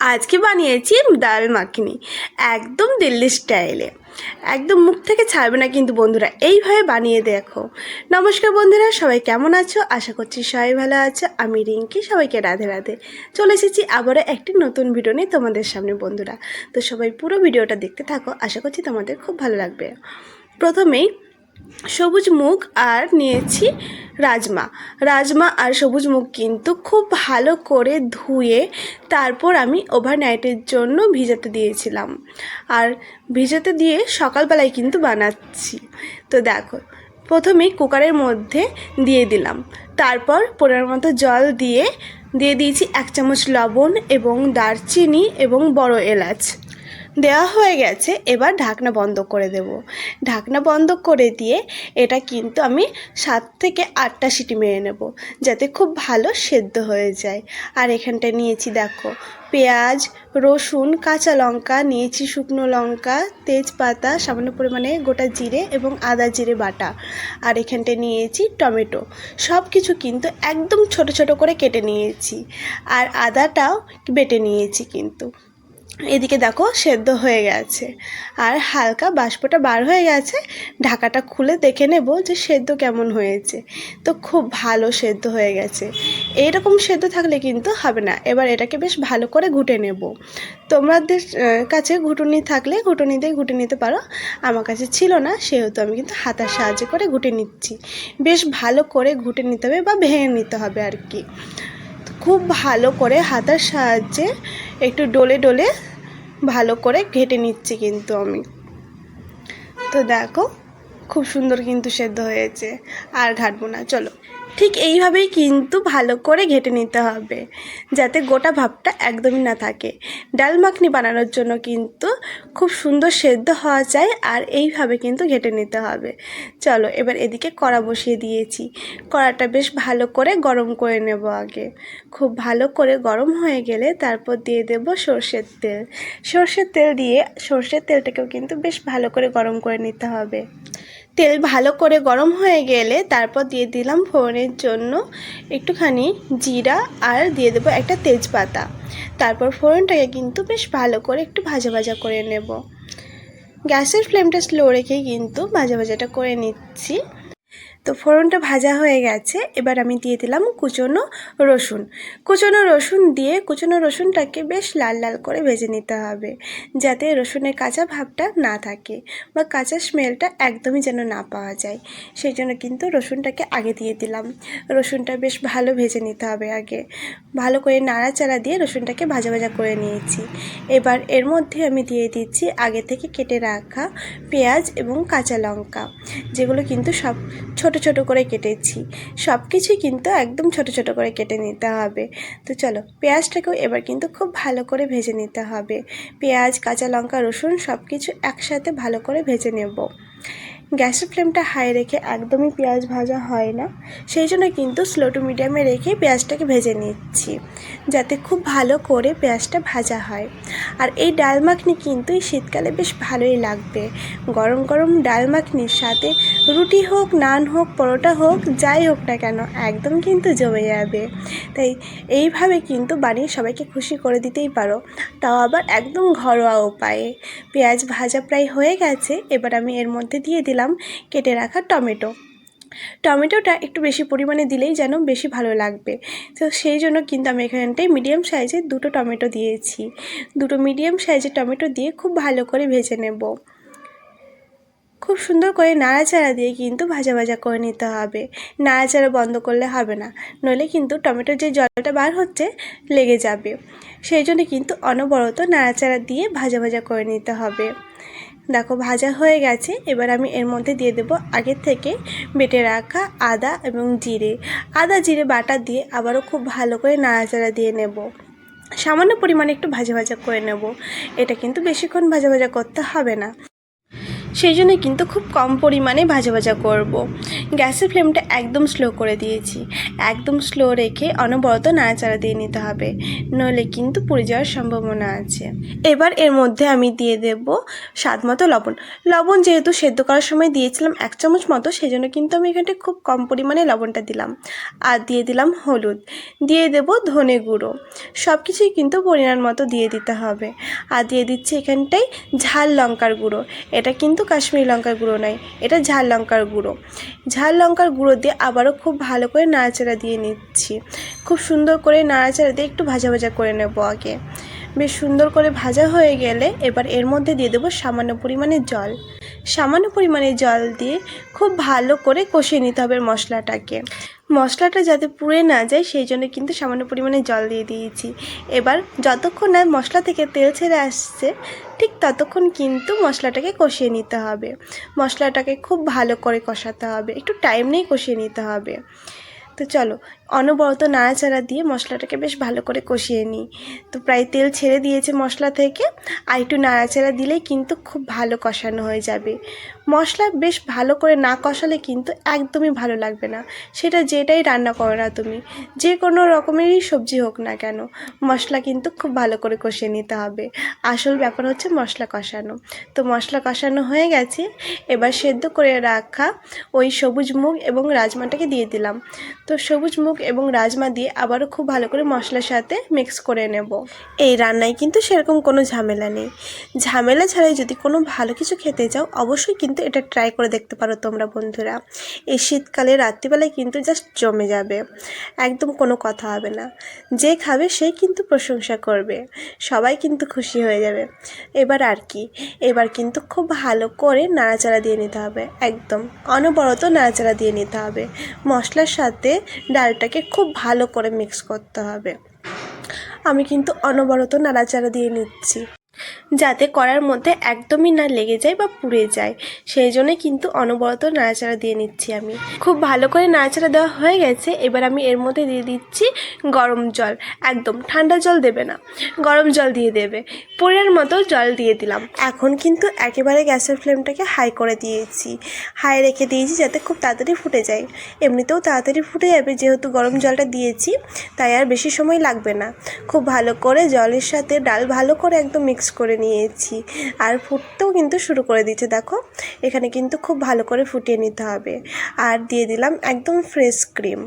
আজকে বানিয়েছি ডাল মাখিনি, একদম দিল্লি স্টাইলে। একদম মুখ থেকে ছাড়বে না কিন্তু বন্ধুরা, এইভাবে বানিয়ে দেখো। নমস্কার বন্ধুরা, সবাই কেমন আছো? আশা করছি সবাই ভালো আছো। আমি রিঙ্কি, সবাইকে রাধে রাধে। চলে এসেছি আবারও একটি নতুন ভিডিও নিয়ে তোমাদের সামনে বন্ধুরা। তো সবাই পুরো ভিডিওটা দেখতে থাকো, আশা করছি তোমাদের খুব ভালো লাগবে। প্রথমেই সবুজ মুগ আর নিয়েছি রাজমা। রাজমা আর সবুজ মুগ কিন্তু খুব ভালো করে ধুয়ে তারপর আমি ওভারনাইটের জন্য ভিজাতে দিয়েছিলাম। আর ভিজাতে দিয়ে সকালবেলায় কিন্তু বানাচ্ছি। তো দেখো প্রথমেই কুকারের মধ্যে দিয়ে দিলাম। তারপর পনেরো মতো জল দিয়ে দিয়ে দিয়েছি এক চামচ লবণ এবং দারচিনি এবং বড় এলাচ। দেওয়া হয়ে গেছে, এবার ঢাকনা বন্ধ করে দেব। ঢাকনা বন্ধ করে দিয়ে এটা কিন্তু আমি সাত থেকে আটটা সিটি মেরে নেব, যাতে খুব ভালো সেদ্ধ হয়ে যায়। আর এখানটা নিয়েছি দেখো, পেঁয়াজ, রসুন, কাঁচা লঙ্কা, নিয়েছি শুকনো লঙ্কা, তেজপাতা, সামান্য পরিমাণে গোটা জিরে এবং আদা জিরে বাটা। আর এখানটায় নিয়েছি টমেটো সব কিছু কিন্তু একদম ছোট ছোট করে কেটে নিয়েছি। আর আদাটাও বেটে নিয়েছি কিন্তু। এদিকে দেখো সেদ্ধ হয়ে গেছে। আর হালকা বাষ্পটা বার হয়ে গেছে, ঢাকাটা খুলে দেখে নেব যে সেদ্ধ কেমন হয়েছে। তো খুব ভালো সেদ্ধ হয়ে গেছে। এইরকম সেদ্ধ থাকলে কিন্তু হবে না। এবার এটাকে বেশ ভালো করে ঘুটে নেব। তোমাদের কাছে ঘুটুনি থাকলে ঘুটুনি দিয়ে ঘুটে নিতে পারো। আমার কাছে ছিল না, সেহেতু আমি কিন্তু হাতার সাহায্যে করে ঘুটে নিচ্ছি। বেশ ভালো করে ঘুটে নিতে হবে বা ভেঙে নিতে হবে আর কি। খুব ভালো করে হাতার সাহায্যে একটু ডলে ডলে ভালো করে ঘেটে নিচ্ছি কিন্তু আমি। তো দেখো, খুব সুন্দর কিন্তু সেদ্ধ হয়েছে, আর ঘাটবো না, চলো। ঠিক এইভাবেই কিন্তু ভালো করে ঘেটে নিতে হবে, যাতে গোটা ভাবটা একদমই না থাকে। ডাল মাখনি বানানোর জন্য কিন্তু খুব সুন্দর সেদ্ধ হওয়া চাই আর এইভাবে কিন্তু ঘেটে নিতে হবে। চলো এবার এদিকে কড়া বসিয়ে দিয়েছি। কড়াটা বেশ ভালো করে গরম করে নেব আগে। খুব ভালো করে গরম হয়ে গেলে তারপর দিয়ে দেব সর্ষের তেল। সর্ষের তেল দিয়ে সর্ষের তেলটাকেও কিন্তু বেশ ভালো করে গরম করে নিতে হবে। তেল ভালো করে গরম হয়ে গেলে তারপর দিয়ে দিলাম ফোড়নের জন্য একটুখানি জিরা আর দিয়ে দেবো একটা তেজপাতা। তারপর ফোড়নটাকে কিন্তু বেশ ভালো করে একটু ভাজা ভাজা করে নেব। গ্যাসের ফ্লেমটা স্লো রেখে কিন্তু ভাজা ভাজাটা করে নিচ্ছি। তো ফোড়নটা ভাজা হয়ে গেছে। এবার আমি দিয়ে দিলাম কুচনো রসুন। কুচনো রসুন দিয়ে কুচনো রসুনটাকে বেশ লাল লাল করে ভেজে নিতে হবে, যাতে রসুনের কাঁচা ভাবটা না থাকে বা কাঁচা স্মেলটা একদমই যেন না পাওয়া যায়। সেই জন্য কিন্তু রসুনটাকে আগে দিয়ে দিলাম। রসুনটা বেশ ভালো ভেজে নিতে হবে আগে। ভালো করে নাড়াচাড়া দিয়ে রসুনটাকে ভাজা ভাজা করে নিয়েছি। এবার এর মধ্যে আমি দিয়ে দিচ্ছি আগে থেকে কেটে রাখা পেঁয়াজ এবং কাঁচা লঙ্কা, যেগুলো কিন্তু সব ছোট ছোট করে কেটেছি। সব কিছুই কিন্তু একদম ছোট ছোট করে কেটে নিতে হবে। তো চলো, পেঁয়াজটাকেও এবার কিন্তু খুব ভালো করে ভেজে নিতে হবে। পেঁয়াজ, কাঁচা লঙ্কা, রসুন সব কিছু একসাথে ভালো করে ভেজে নেব। গ্যাসের ফ্লেমটা হাই রেখে একদমই পেঁয়াজ ভাজা হয় না। সেই জন্য কিন্তু স্লো টু মিডিয়ামে রেখে পেঁয়াজটাকে ভেজে নিচ্ছি, যাতে খুব ভালো করে পেঁয়াজটা ভাজা হয়। আর এই ডাল মাখনি কিন্তু এই শীতকালে বেশ ভালোই লাগবে। গরম গরম ডাল মাখনির সাথে রুটি হোক, নান হোক, পরোটা হোক, যাই হোক না কেন, একদম কিন্তু জমে যাবে। তাই এইভাবে কিন্তু বানিয়ে সবাইকে খুশি করে দিতেই পারো। তাও আবার একদম ঘরোয়া উপায়ে। পেঁয়াজ ভাজা প্রায় হয়ে গেছে, এবার আমি এর মধ্যে দিয়ে দিলাম কেটে রাখা টমেটো। টমেটোটা একটু বেশি পরিমাণে দিলেই যেন বেশি ভালো লাগবে। তো সেই জন্য কিন্তু আমি এখানটায় মিডিয়াম সাইজের দুটো টমেটো দিয়েছি। দুটো মিডিয়াম সাইজের টমেটো দিয়ে খুব ভালো করে ভেজে নেব। খুব সুন্দর করে নাড়াচাড়া দিয়ে কিন্তু ভাজা ভাজা করে নিতে হবে। নাড়াচাড়া বন্ধ করলে হবে না। নইলে কিন্তু টমেটোর যে জলটা বার হচ্ছে লেগে যাবে। সেই জন্য কিন্তু অনবরত নাড়াচাড়া দিয়ে ভাজা ভাজা করে নিতে হবে। দেখো, ভাজা হয়ে গেছে। এবার আমি এর মধ্যে দিয়ে দেব আগের থেকে বেটে রাখা আদা এবং জিরে। আদা, জিরে বাটা দিয়ে আবারও খুব ভালো করে নাড়াচাড়া দিয়ে নেব। সামান্য পরিমাণে একটু ভাজা ভাজা করে নেব। এটা কিন্তু বেশিক্ষণ ভাজা ভাজা করতে হবে না। সেই জন্য কিন্তু খুব কম পরিমাণে ভাজা ভাজা করব। গ্যাসের ফ্লেমটা একদম স্লো করে দিয়েছি। একদম স্লো রেখে অনবরত নাড়াচাড়া দিয়ে নিতে হবে। নইলে কিন্তু পুড়ে যাওয়ার সম্ভাবনা আছে। এবার এর মধ্যে আমি দিয়ে দেব স্বাদ মতো লবণ। লবণ যেহেতু সেদ্ধ করার সময় দিয়েছিলাম এক চামচ মতো সেই জন্য কিন্তু আমি এখানটা খুব কম পরিমাণে লবণটা দিলাম। আর দিয়ে দিলাম হলুদ। দিয়ে দেব ধনে গুঁড়ো। সব কিছুই কিন্তু পরিমাণ মতো দিয়ে দিতে হবে। আর দিয়ে দিচ্ছি এখানটায় ঝাল লঙ্কার গুঁড়ো। এটা কিন্তু কাশ্মীরি লঙ্কার গুঁড়ো নয় এটা ঝাল লঙ্কার গুঁড়ো। ঝাল লঙ্কার গুঁড়ো দিয়ে আবারও খুব ভালো করে নাড়াচাড়া দিয়ে নিচ্ছি। খুব সুন্দর করে নাড়াচাড়া দিয়ে একটু ভাজা ভাজা করে নেব আগে। বেশ সুন্দর করে ভাজা হয়ে গেলে এবার এর মধ্যে দিয়ে দেবো সামান্য পরিমাণে জল। সামান্য পরিমাণে জল দিয়ে খুব ভালো করে কষিয়ে নিতে হবে মশলাটাকে। মশলাটা যাতে পুড়ে না যায়, সেই জন্য কিন্তু সামান্য পরিমাণে জল দিয়ে দিয়েছি। এবার যতক্ষণ না মশলা থেকে তেল ছেড়ে আসছে, ঠিক ততক্ষণ কিন্তু মশলাটাকে কষিয়ে নিতে হবে। মশলাটাকে খুব ভালো করে কষাতে হবে। একটু টাইম নিয়ে কষিয়ে নিতে হবে। তো চলো, অনবরত নাড়াচাড়া দিয়ে মশলাটাকে বেশ ভালো করে কষিয়ে নিই। তো প্রায় তেল ছেড়ে দিয়েছে মশলা থেকে, আর একটু নাড়াচাড়া দিলেই কিন্তু খুব ভালো কষানো হয়ে যাবে। মশলা বেশ ভালো করে না কষালে কিন্তু একদমই ভালো লাগবে না। সেটা যেটাই রান্না করো না তুমি, যে কোনো রকমেরই সবজি হোক না কেন, মশলা কিন্তু খুব ভালো করে কষিয়ে নিতে হবে। আসল ব্যাপার হচ্ছে মশলা কষানো। তো মশলা কষানো হয়ে গেছে, এবার সেদ্ধ করে রাখা ওই সবুজ মুগ এবং রাজমাটাকে দিয়ে দিলাম। তো সবুজ মুখ এবং রাজমা দিয়ে আবারও খুব ভালো করে মশলার সাথে মিক্স করে নেব। এই রান্নায় কিন্তু সেরকম কোনো ঝামেলা নেই। ঝামেলা ছাড়াই যদি কোনো ভালো কিছু খেতে চাও, অবশ্যই কিন্তু এটা ট্রাই করে দেখতে পারো তোমরা বন্ধুরা। এই শীতকালে, রাত্রিবেলায় কিন্তু জাস্ট জমে যাবে। একদম কোনো কথা হবে না। যে খাবে, সে কিন্তু প্রশংসা করবে। সবাই কিন্তু খুশি হয়ে যাবে। এবার আর কি? এবার কিন্তু খুব ভালো করে নাড়াচাড়া দিয়ে নিতে হবে। একদম অনবরত নাড়াচাড়া দিয়ে নিতে হবে। মশলার সাথে ডালটাকে খুব ভালো করে মিক্স করতে হবে। আমি কিন্তু অনবরত নাড়াচাড়া দিয়ে নিচ্ছি। যাতে কড়ার মধ্যে একদমই না লেগে যায় বা পুড়ে যায়। সেই জন্য কিন্তু অনবরত নাড়াচাড়া দিয়ে নিচ্ছি আমি। খুব ভালো করে নাড়াচাড়া দেওয়া হয়ে গেছে, এবার আমি এর মধ্যে দিয়ে দিচ্ছি গরম জল। একদম, ঠান্ডা জল দেবে না, গরম জল দিয়ে দেবে। পুরের মতো জল দিয়ে দিলাম। এখন কিন্তু একেবারে গ্যাসের ফ্লেমটাকে হাই করে দিয়েছি। হাই রেখে দিয়েছি যাতে খুব তাড়াতাড়ি ফুটে যায়। এমনিতেও তাড়াতাড়ি ফুটে যাবে, যেহেতু গরম জলটা দিয়েছি, তাই আর বেশি সময় লাগবে না। খুব ভালো করে জলের সাথে ডাল ভালো করে একদম মিক্স করে নিয়েছি। আর ফুটতেও কিন্তু শুরু করে দিয়েছে, দেখো। এখানে কিন্তু খুব ভালো করে ফুটিয়ে নিতে হবে। আর দিয়ে দিলাম একদম ফ্রেশ ক্রিম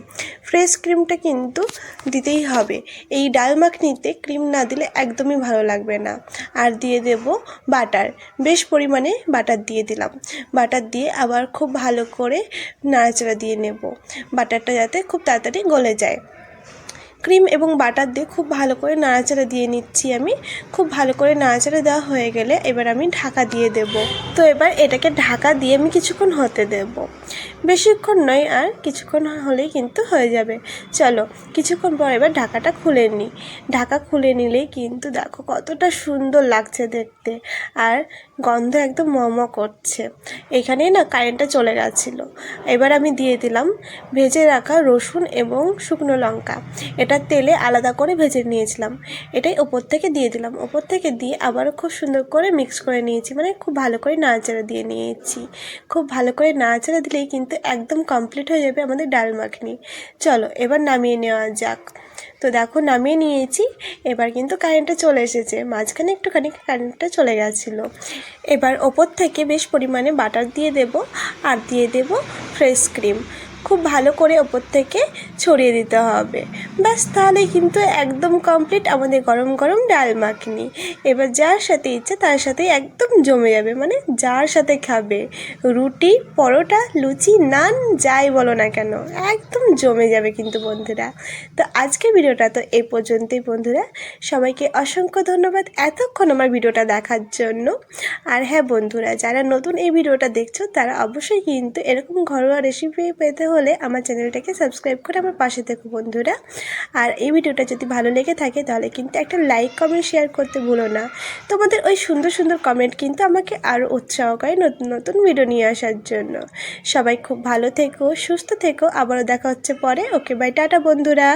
ফ্রেশ ক্রিমটা কিন্তু দিতেই হবে। এই ডাল মাখনিতে ক্রিম না দিলে একদমই ভালো লাগবে না। আর দিয়ে দেব বাটার বেশ পরিমাণে বাটার দিয়ে দিলাম। বাটার দিয়ে আবার খুব ভালো করে নাড়াচাড়া দিয়ে নেব। বাটারটা যাতে খুব তাড়াতাড়ি গলে যায়। ক্রিম এবং বাটার দিয়ে খুব ভালো করে নাড়াচাড়া দিয়ে নিচ্ছি আমি। খুব ভালো করে নাড়াচাড়া দেওয়া হয়ে গেলে এবার আমি ঢাকা দিয়ে দেব। তো এবার এটাকে ঢাকা দিয়ে আমি কিছুক্ষণ হতে দেব। বেশিক্ষণ নয় আর কিছুক্ষণ হলেই কিন্তু হয়ে যাবে। চলো, কিছুক্ষণ পর এবার ঢাকাটা খুলে নিই ঢাকা খুলে নিলেই কিন্তু দেখো কতটা সুন্দর লাগছে দেখতে আর গন্ধ একদম মম করছে। এখানেই না কারেন্টটা চলে গেছিল। এবার আমি দিয়ে দিলাম ভেজে রাখা রসুন এবং শুকনো লঙ্কা। এটা তেলে আলাদা করে ভেজে নিয়েছিলাম। এটাই ওপর থেকে দিয়ে দিলাম। ওপর থেকে দিয়ে আবারও খুব সুন্দর করে মিক্স করে নিয়েছি। মানে খুব ভালো করে নাড়াচাড়া দিয়ে নিয়েছি। খুব ভালো করে নাড়াচাড়া দিলেই কিন্তু একদম কমপ্লিট হয়ে যাবে আমাদের ডাল মাখনি। চলো, এবার নামিয়ে নেওয়া যাক। তো দেখো, নামিয়ে নিয়েছি। এবার কিন্তু কারেন্টটা চলে এসেছে। মাঝখানে একটুখানি কারেন্টটা চলে গেছিল। এবার ওপর থেকে বেশ পরিমাণে বাটার দিয়ে দেব। আর দিয়ে দেব ফ্রেশ ক্রিম খুব ভালো করে ওপর থেকে ছড়িয়ে দিতে হবে। ব্যাস, তাহলেই কিন্তু একদম কমপ্লিট আমাদের গরম গরম ডাল মাখনি। এবার যার সাথে ইচ্ছে তার সাথে একদম জমে যাবে। মানে যার সাথে খাবে, রুটি, পরোটা, লুচি, নান, যাই বলো না কেন, একদম জমে যাবে কিন্তু বন্ধুরা। তো আজকের ভিডিওটা তো এ পর্যন্তই বন্ধুরা। সবাইকে অসংখ্য ধন্যবাদ এতক্ষণ আমার ভিডিওটা দেখার জন্য। আর হ্যাঁ বন্ধুরা, যারা নতুন এই ভিডিওটা দেখছ তারা অবশ্যই কিন্তু এরকম ঘরোয়া রেসিপি পেতে হলে আমার চ্যানেলটাকে সাবস্ক্রাইব করে আমার পাশে থেকো বন্ধুরা। আর এই ভিডিওটা যদি ভালো লেগে থাকে তাহলে কিন্তু একটা লাইক, কমেন্ট, শেয়ার করতে ভুলো না। তোমাদের ওই সুন্দর সুন্দর কমেন্ট কিন্তু আমাকে আরও উৎসাহ করে নতুন নতুন ভিডিও নিয়ে আসার জন্য। সবাই খুব ভালো থেকো, সুস্থ থেকো। আবারও দেখা হচ্ছে পরে। ওকে, বাই, টাটা বন্ধুরা।